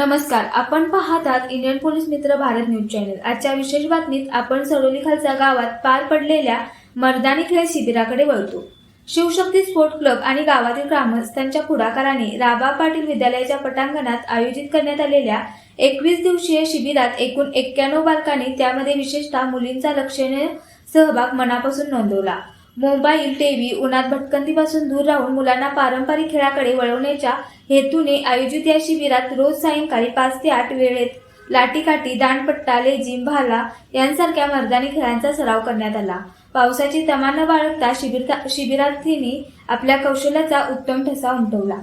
नमस्कार आपण पाहतात इंडियन पोलीस मित्र भारत न्यूज चॅनल. आजच्या विशेष बातमीत आपण सडोली गावात पार पडलेल्या मर्दानी खेळ शिबिराकडे वळतो. शिवशक्ती स्पोर्ट क्लब आणि गावातील ग्रामस्थांच्या पुढाकाराने राबा पाटील विद्यालयाच्या पटांगणात आयोजित करण्यात आलेल्या एकवीस दिवसीय शिबिरात एकूण एक्क्याण्णव बालकांनी त्यामध्ये विशेषतः मुलींचा लक्षणीय सहभाग मनापासून नोंदवला. मोबाईल टीव्ही उन्हात भटकंतीपासून दूर राहून मुलांना पारंपरिक खेळाकडे वळवण्याच्या हेतूने आयोजित या शिबिरात रोज सायंकाळी पाच ते आठ वेळेत लाठीकाठी दांडपट्टा लेझिम भाला यांसारख्या मर्दानी खेळांचा सराव करण्यात आला. पावसाची तमा न बाळगता शिबिर शिबिरार्थींनी आपल्या कौशल्याचा उत्तम ठसा उमटवला.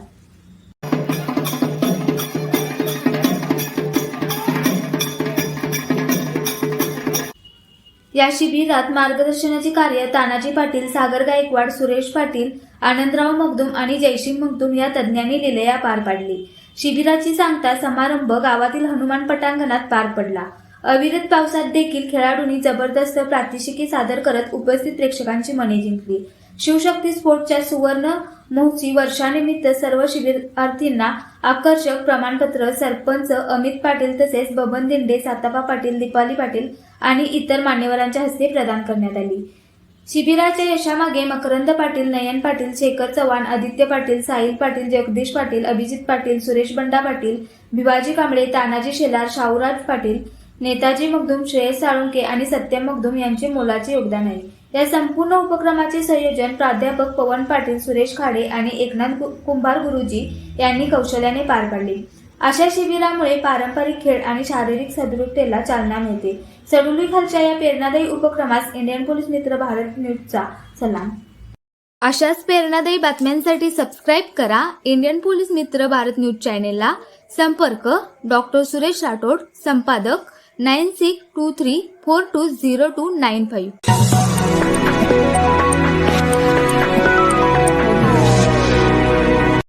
या शिबिरात मार्गदर्शनाचे कार्य तानाजी पाटील सागर गायकवाड सुरेश पाटील आनंदराव मगदुम आणि जयसिंग मगदुम या तज्ज्ञांनी लिलया पार पाडली. शिबिराची सांगता समारंभ गावातील हनुमान पटांगणात पार पडला. अविरत पावसात देखील खेळाडूंनी जबरदस्त प्रात्यक्षिके सादर करत उपस्थित प्रेक्षकांची मने जिंकली. शिवशक्ती स्पोर्टच्या सुवर्ण महोत्सवी वर्षानिमित्त सर्व शिबिरार्थींना आकर्षक प्रमाणपत्र सरपंच अमित पाटील तसेच बबन दिंडे सातापा पाटील दीपाली पाटील आणि इतर मान्यवरांच्या हस्ते प्रदान करण्यात आली. शिबिराच्या यशामागे मकरंद पाटील नयन पाटील शेखर चव्हाण आदित्य पाटील साहिल पाटील जगदीश पाटील अभिजित पाटील सुरेश बंडा पाटील भिवाजी कांबळे तानाजी शेलार शाहूराज पाटील नेताजी मगदूम श्रेयस साळुंके आणि सत्यम मगदूम यांचे मोलाचे योगदान आहे. या संपूर्ण उपक्रमाचे संयोजन प्राध्यापक पवन पाटील सुरेश खाडे आणि एकनाथ कुंभार गुरुजी यांनी कौशल्याने पार पाडले. अशा शिबिरामुळे पारंपरिक खेळ आणि शारीरिक सदृढतेला चालना मिळते. सडुली खालच्या या प्रेरणादायी उपक्रमास इंडियन पोलीस मित्र भारत न्यूजचा सलाम. अशाच प्रेरणादायी बातम्यांसाठी सबस्क्राईब करा इंडियन पोलीस मित्र भारत न्यूज चॅनेलला. संपर्क डॉक्टर सुरेश राठोड संपादक nine six two three four two zero two nine five.